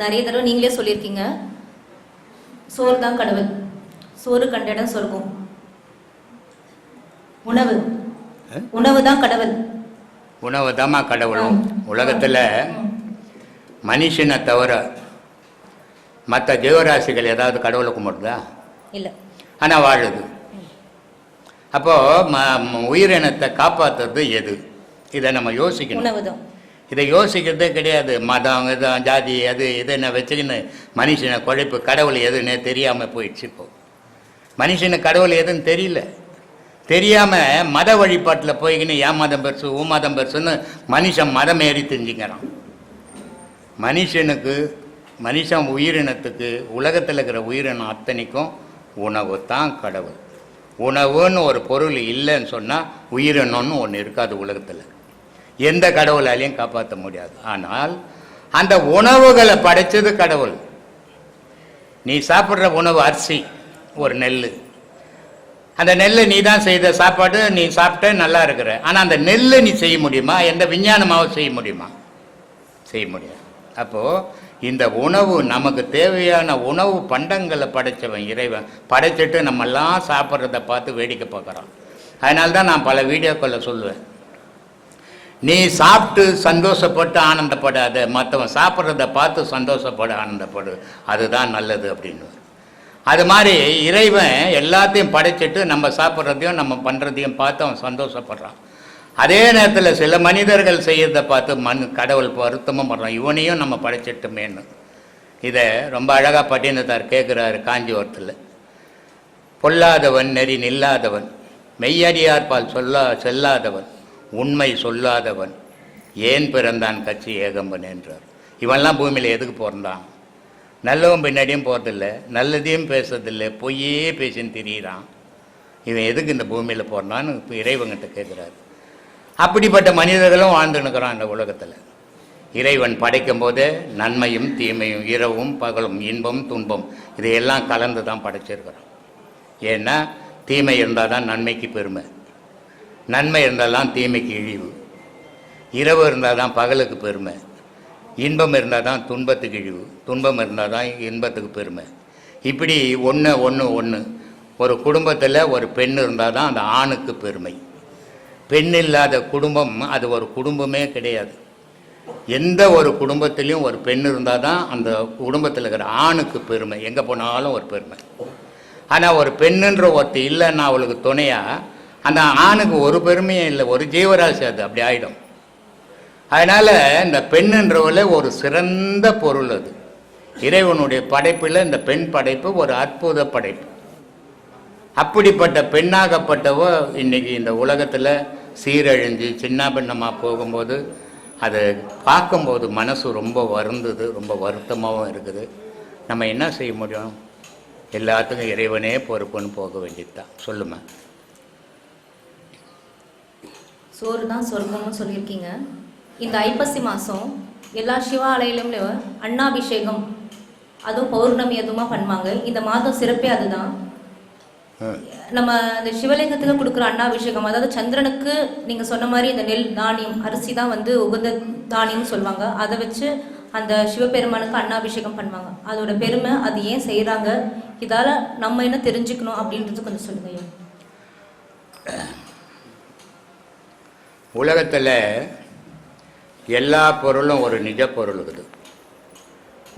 நிறைய தடவை நீங்களே சொல்லியிருக்கீங்க. சோறு தான் கடவுள். சோறு கண்ட இடம் சொர்க்கம். உணவு. உணவு தான் கடவுள். உணவு தாம்மா கடவுளும் உலகத்தில் மனுஷனை தவிர மற்ற ஜீவராசிகள் ஏதாவது கடவுளை கும்பிடுதா? இல்லை. ஆனால் வாழுது. அப்போது ம உயிரினத்தை காப்பாற்றுறது எது? இதை நம்ம யோசிக்கணும். இதை யோசிக்கிறதே கிடையாது. மதம் இதான் ஜாதி அது இதுன்னு வச்சுக்கின்னு மனுஷனை குழைப்பு கடவுள் எதுன்னு தெரியாமல் போயிடுச்சு இப்போ. மனுஷனுக்கு கடவுள் எதுன்னு தெரியல. தெரியாமல் மத வழிபாட்டில் போய்க்கின்னு ஏன் மதம் பெருசு? ஊ மதம் பெருசுன்னு மனுஷன் மதம் ஏறி தெரிஞ்சுக்கிறான். மனுஷனுக்கு மனுஷன் உயிரினத்துக்கு உலகத்தில் இருக்கிற உயிரினம் அத்தனைக்கும் உணவு தான் கடவுள். உணவுன்னு ஒரு பொருள் இல்லைன்னு சொன்னால் உயிரினம்னு ஒன்று இருக்காது உலகத்தில். எந்த கடவுளாலையும் காப்பாற்ற முடியாது. ஆனால் அந்த உணவுகளை படைச்சது கடவுள். நீ சாப்பிட்ற உணவு அரிசி ஒரு நெல் அந்த நெல் நீ தான் செய்த சாப்பாடு நீ சாப்பிட்ட நல்லா இருக்கிற. ஆனால் அந்த நெல்லை நீ செய்ய முடியுமா? எந்த விஞ்ஞானமாகவும் செய்ய முடியுமா? செய்ய முடியாது. அப்போது இந்த உணவு நமக்கு தேவையான உணவு பண்டங்களை படைச்சவன் இறைவன். படைச்சிட்டு நம்மெல்லாம் சாப்பிட்றத பார்த்து வேடிக்கை பார்க்குறான். அதனால தான் நான் பல வீடியோக்களில் சொல்லுவேன். நீ சாப்பிட்டு சந்தோஷப்பட்டு ஆனந்தப்படாத மற்றவன் சாப்பிட்றத பார்த்து சந்தோஷப்பட ஆனந்தப்படு. அதுதான் நல்லது அப்படின்னு. அது மாதிரி இறைவன் எல்லாத்தையும் படைச்சிட்டு நம்ம சாப்பிட்றதையும் நம்ம பண்ணுறதையும் பார்த்து அவன் சந்தோஷப்படுறான். அதே நேரத்தில் சில மனிதர்கள் செய்கிறத பார்த்து மண் கடவுள் வருத்தமும் படுறான். இவனையும் நம்ம படைச்சிட்டுமேன்னு. இதை ரொம்ப அழகாக பட்டினத்தார் கேட்குறாரு காஞ்சிபுரத்தில். பொல்லாதவன் நெறி நில்லாதவன் மெய்யடியார்பால் சொல்லா செல்லாதவன். உண்மை சொல்லாதவன். ஏன் பிறந்தான் கட்சி ஏகம்பன் என்றார். இவன்லாம் பூமியில் எதுக்கு பிறந்தான்? நல்லவன் பின்னாடியும் போகிறதில்ல நல்லதையும் பேசுறதில்ல பொய்யே பேசின்னு திரியிறான். இவன் எதுக்கு இந்த பூமியில் பிறந்தான்னு இப்போ இறைவங்கிட்ட கேட்குறாரு அப்படிப்பட்ட மனிதர்களும் வாழ்ந்துனுக்கிறான் இந்த உலகத்தில். இறைவன் படைக்கும் போதே நன்மையும் தீமையும் இரவும் பகலும் இன்பம் துன்பம் இதையெல்லாம் கலந்து தான் படைச்சிருக்கிறான். ஏன்னா தீமை இருந்தால் தான் நன்மைக்கு பெருமை. நன்மை இருந்தால் தான் தீமைக்கு இழிவு. இரவு இருந்தால் தான் பகலுக்கு பெருமை. இன்பம் இருந்தால் தான் துன்பத்துக்கு இழிவு. துன்பம் இருந்தால் தான் இன்பத்துக்கு பெருமை. இப்படி ஒன்று ஒன்று ஒன்று ஒரு குடும்பத்தில் ஒரு பெண் இருந்தால் தான் அந்த ஆணுக்கு பெருமை. பெண் இல்லாத குடும்பம் அது ஒரு குடும்பமே கிடையாது. எந்த ஒரு குடும்பத்திலையும் ஒரு பெண் இருந்தால் தான் அந்த குடும்பத்தில் இருக்கிற ஆணுக்கு பெருமை. எங்கே போனாலும் ஒரு பெருமை. ஆனால் ஒரு பெண்ணுன்ற ஒருத்தர் இல்லைன்னா அவளுக்கு துணையாக அந்த ஆணுக்கு ஒரு பெருமையும் இல்லை ஒரு ஜீவராசி அது அப்படி ஆயிடும். அதனால் இந்த பெண்ணுன்றவளே ஒரு சிறந்த பொருள் அது. இறைவனுடைய படைப்பில் இந்த பெண் படைப்பு ஒரு அற்புத படைப்பு. அப்படிப்பட்ட பெண்ணாகப்பட்டவோ இன்னைக்கு இந்த உலகத்தில் சீரழிஞ்சு சின்ன பின்னமாக போகும்போது அதை பார்க்கும்போது மனசு ரொம்ப வருந்தது ரொம்ப வருத்தமாகவும் இருக்குது. நம்ம என்ன செய்ய முடியும்? எல்லாத்துக்கும் இறைவனே பொறுப்புன்னு போக வேண்டியதுதான். சொல்லுமா சோறு தான் சொர்க்கம்னு சொல்லியிருக்கீங்க. இந்த ஐப்பசி மாதம் எல்லா சிவாலயிலும் அன்னாபிஷேகம் அதுவும் பௌர்ணமி அதுமா பண்ணுவாங்க. இந்த மாதம் சிறப்பே அதுதான். நம்ம இந்த சிவலிங்கத்துக்கு கொடுக்குற அன்னாபிஷேகம் அதாவது சந்திரனுக்கு நீங்க சொன்ன மாதிரி இந்த நெல் தானியம் அரிசி தான் வந்து உகந்த தானியம்னு சொல்லுவாங்க. அதை வச்சு அந்த சிவபெருமானுக்கு அன்னாபிஷேகம் பண்ணுவாங்க. அதோட பெருமை அது ஏன் செய்றாங்க? இதால நம்ம என்ன தெரிஞ்சுக்கணும் அப்படின்றது கொஞ்சம் சொல்லுங்க ஐயா. உலகத்தில் எல்லா பொருளும் ஒரு நிஜ பொருள் இருக்குது.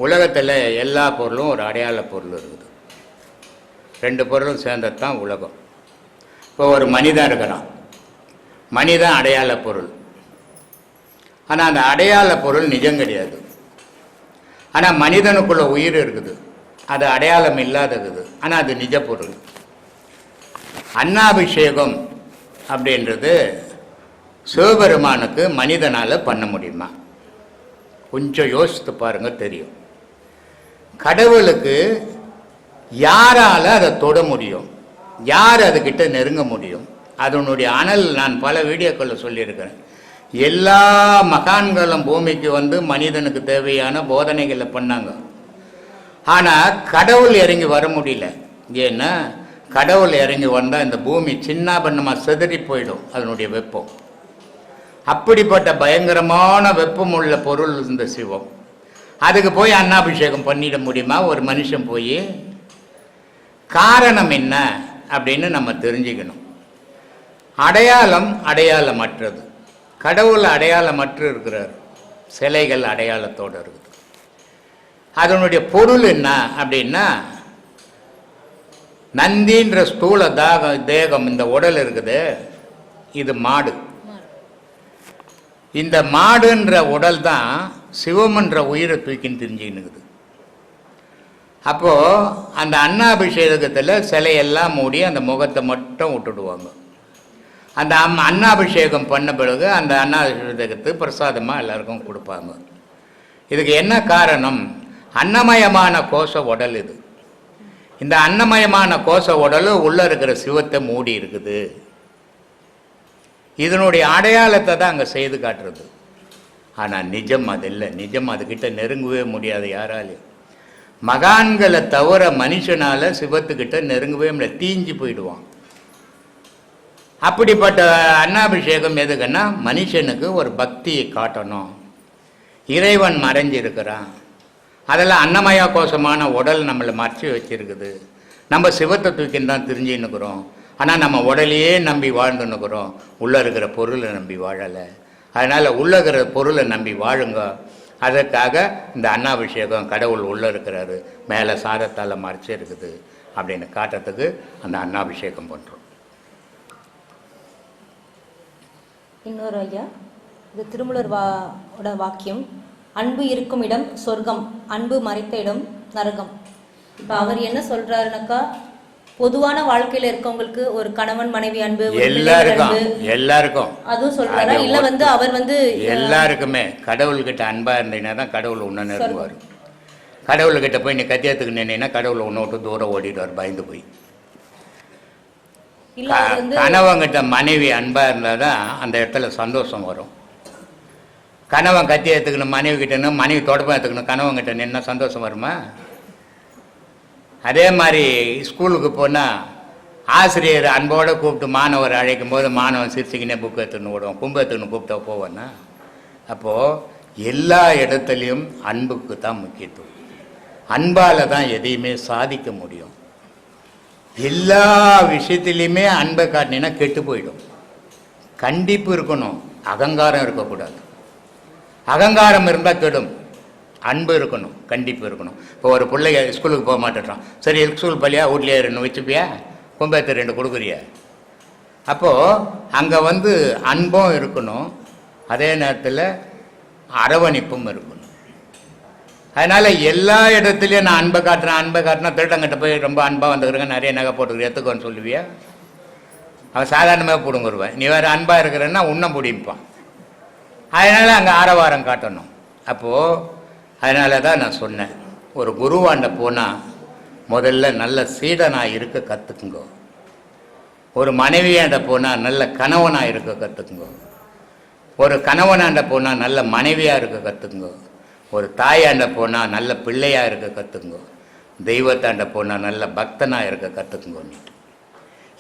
உலகத்தில் எல்லா பொருளும் ஒரு அடையாள பொருள் இருக்குது. ரெண்டு பொருளும் சேர்ந்தது தான் உலகம். இப்போ ஒரு மனிதன் இருக்கிறான். மனிதன் அடையாள பொருள். ஆனால் அந்த அடையாள பொருள் நிஜம் கிடையாது. ஆனால் மனிதனுக்குள்ள உயிர் இருக்குது. அது அடையாளம் இல்லாதது ஆனால் அது நிஜ பொருள். அன்னாபிஷேகம் அப்படின்றது சிவபெருமானுக்கு மனிதனால் பண்ண முடியுமா? கொஞ்சம் யோசித்து பாருங்க தெரியும். கடவுளுக்கு யாரால் அதை தொட முடியும்? யார் அதுக்கிட்ட நெருங்க முடியும்? அதனுடைய அனல் நான் பல வீடியோக்களில் சொல்லியிருக்கிறேன். எல்லா மகான்களும் பூமிக்கு வந்து மனிதனுக்கு தேவையான போதனைகளை பண்ணாங்க. ஆனால் கடவுள் இறங்கி வர முடியல. ஏன்னா கடவுள் இறங்கி வந்தால் இந்த பூமி சின்ன பண்ணமாக சிதறி போயிடும் அதனுடைய வெப்பம். அப்படிப்பட்ட பயங்கரமான வெப்பம் உள்ள பொருள் இந்த சிவம். அதுக்கு போய் அன்னாபிஷேகம் பண்ணிட முடியுமா? ஒரு மனுஷன் போய் காரணம் என்ன? அப்படின்னு நம்ம தெரிஞ்சுக்கணும். அடையாளம் அடையாளமற்றது. கடவுள் அடையாளமற்று இருக்கிறார். சிலைகள் அடையாளத்தோடு இருக்குது. அதனுடைய பொருள் என்ன அப்படின்னா நந்தின்ற ஸ்தூல தாகம் தேகம் இந்த உடல் இருக்குது. இது மாடு. இந்த மாடுன்ற உடல் தான் சிவமன்ற உயிரை தூக்கின்னு தெரிஞ்சுக்கினுக்குது அப்போது அந்த அன்னாபிஷேகத்தில் சிலையெல்லாம் மூடி அந்த முகத்தை மட்டும் விட்டுடுவாங்க. அந்த அம் அன்னாபிஷேகம் பண்ண பிறகு அந்த அன்னாபிஷேகத்துக்கு பிரசாதமாக எல்லாருக்கும் கொடுப்பாங்க. இதுக்கு என்ன காரணம்? அன்னமயமான கோஷ உடல் இது. இந்த அன்னமயமான கோஷ உடல் உள்ளே இருக்கிற சிவத்தை மூடி இருக்குது. இதனுடைய அடையாளத்தை தான் அங்கே செய்து காட்டுறது. ஆனால் நிஜம் அது இல்லை. நிஜம் அதுக்கிட்ட நெருங்கவே முடியாது யாராலையும். மகான்களை தவிர மனுஷனால் சிவத்துக்கிட்ட நெருங்கவே முடியாது. தீஞ்சு போயிடுவான். அப்படிப்பட்ட அன்னாபிஷேகம் எதுக்குன்னா மனுஷனுக்கு ஒரு பக்தியை காட்டணும். இறைவன் மறைஞ்சிருக்கிறான். அதெல்லாம் அன்னமய கோஷமான உடல் நம்மளை மறைச்சி வச்சிருக்குது. நம்ம சிவத்தை தூக்கின்னு தான் தெரிஞ்சுன்னுக்குறோம் ஆனால் நம்ம உடலையே நம்பி வாழ்ந்துன்னுக்குறோம். உள்ளே இருக்கிற பொருளை நம்பி வாழலை. அதனால் உள்ளே இருக்கிற பொருளை நம்பி வாழுங்க. அதற்காக இந்த அன்னாபிஷேகம் கடவுள் உள்ளே இருக்கிறாரு. மேலே சாதத்தால் மறைச்சே இருக்குது. அப்படின்னு காட்டுறதுக்கு அந்த அன்னாபிஷேகம் பண்ணுறோம் இன்னொரு ஐயா இது திருமலர் வா ஓட வாக்கியம். அன்பு இருக்கும் இடம் சொர்க்கம். அன்பு மறைத்த இடம் நரகம். இப்போ அவர் என்ன சொல்கிறாருனாக்கா பொதுவான வாழ்க்கையில இருக்கவங்களுக்கு ஒரு கணவன் மனைவி அன்பு எல்லாருக்கும் எல்லாருக்கும். அதுவும் சொல்றாரா இல்ல வந்து அவர் வந்து எல்லாருக்குமே கடவுள்கிட்ட அன்பா இருந்தீங்கன்னா தான் கடவுள் உன்னை நெருங்குவார். கடவுள்கிட்ட போய் நீ கத்தியத்துக்கு நின்னீங்கன்னா கடவுள் உன்னை விட்டு தூரம் ஓடிடுவார் பயந்து போய். வந்து கணவன்கிட்ட மனைவி அன்பா இருந்தால் தான் அந்த இடத்துல சந்தோஷம் வரும். கணவன் கத்தி எடுத்துக்கணும் மனைவி கிட்ட மனைவி தொடப்பம் எடுத்துக்கணும் கணவன் கிட்ட நின்னா சந்தோஷம் வருமா? அதே மாதிரி ஸ்கூலுக்கு போனால் ஆசிரியர் அன்போடு கூப்பிட்டு மாணவர் அழைக்கும் போது மாணவன் சிரிச்சுக்கினே புக்கு எடுத்துன்னு விடுவோம் கும்பு எடுத்துன்னு கூப்பிட்டா போவோன்னா? அப்போது எல்லா இடத்துலையும் அன்புக்கு தான் முக்கியத்துவம். அன்பால் தான் எதையுமே சாதிக்க முடியும். எல்லா விஷயத்துலையுமே அன்பை காட்டினீங்கன்னா கெட்டு போயிடும். கண்டிப்பு இருக்கணும். அகங்காரம் இருக்கக்கூடாது. அகங்காரம் இருந்தால் கெடும். அன்பு இருக்கணும் கண்டிப்பு இருக்கணும். இப்போ ஒரு பிள்ளைய ஸ்கூலுக்கு போக மாட்டேறான் சரி ஸ்கூல் பள்ளியா வீட்லேயே ரெண்டு வச்சுப்பியா? கும்பத்தை ரெண்டு கொடுக்குறியா? அப்போது அங்கே வந்து அன்பும் இருக்கணும் அதே நேரத்தில் அரவணைப்பும் இருக்கணும். அதனால் எல்லா இடத்துலையும் நான் அன்பை காட்டுறேன் அன்பை காட்டினா திருடங்கிட்ட போய் ரொம்ப அன்பாக வந்துக்கிறேங்க நிறைய நகை போட்டுக்கிறேன் எடுத்துக்கோன்னு சொல்லுவியா? அவன் சாதாரணமாக பிடுங்குருவேன். நீ வேறு அன்பாக இருக்கிறன்னா உன்னம் பிடிப்பான். அதனால் அங்கே ஆரவாரம் காட்டணும். அப்போது அதனால தான் நான் சொன்னேன் ஒரு குருவாண்ட போனால் முதல்ல நல்ல சீடனாக இருக்க கற்றுக்குங்கோ ஒரு மனைவியாண்ட போனால் நல்ல கணவனாக இருக்க கற்றுக்குங்கோ ஒரு கணவனாண்ட போனால் நல்ல மனைவியாக இருக்க கற்றுக்குங்கோ ஒரு தாயாண்ட போனால் நல்ல பிள்ளையாக இருக்க கற்றுக்குங்கோ தெய்வத்தாண்ட போனால் நல்ல பக்தனாக இருக்க கற்றுக்குங்கோன்னு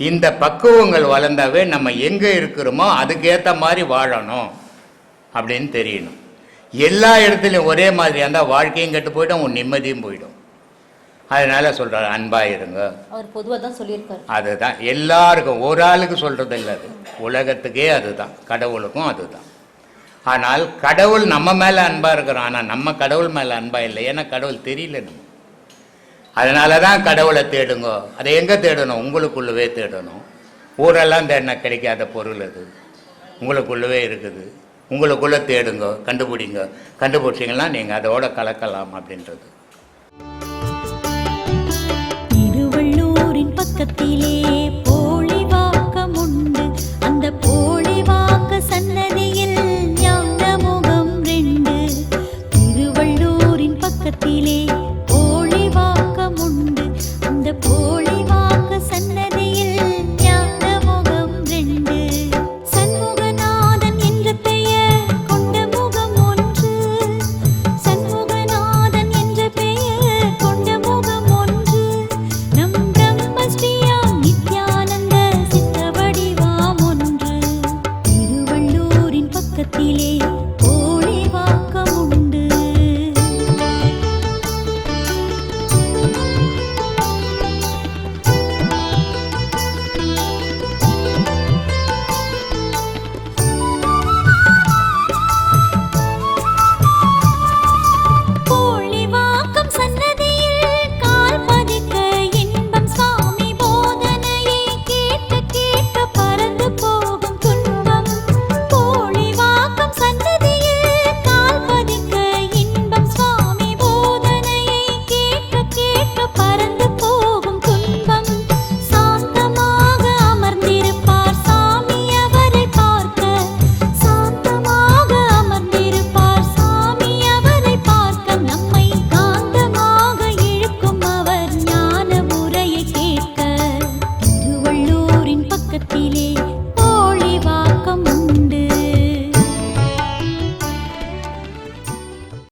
இந்த பக்குவங்கள் வளர்ந்தாவே நம்ம எங்கே இருக்கிறோமோ அதுக்கேற்ற மாதிரி வாழணும் அப்படின்னு தெரியணும். எல்லா இடத்துலையும் ஒரே மாதிரியாக இருந்தால் வாழ்க்கையும் கெட்டு போயிடும் உன் நிம்மதியும் போயிடும். அதனால சொல்கிறார் அன்பாக இருங்க. அவர் பொதுவாக தான் சொல்லியிருக்காரு. அதுதான். எல்லாருக்கும் ஒரு ஆளுக்கு சொல்கிறது இல்லை அது. உலகத்துக்கே அதுதான். கடவுளுக்கும் அதுதான். ஆனால் கடவுள் நம்ம மேலே அன்பாக இருக்கிறோம் ஆனால் நம்ம கடவுள் மேலே அன்பாக இல்லை. ஏன்னா கடவுள் தெரியல நம்ம. அதனால தான் கடவுளை தேடுங்கோ. அதை எங்கே தேடணும்? உங்களுக்குள்ளவே தேடணும். ஊரெல்லாம் தேடினா கிடைக்காத பொருள் அது. உங்களுக்குள்ளவே இருக்குது. உங்களுக்குள்ளே தேடுங்க கண்டுபிடிங்க. கண்டுபிடிச்சிங்கன்னா நீங்கள் அதோட கலக்கலாம் அப்படின்றது. திருவள்ளூரின் பக்கத்திலே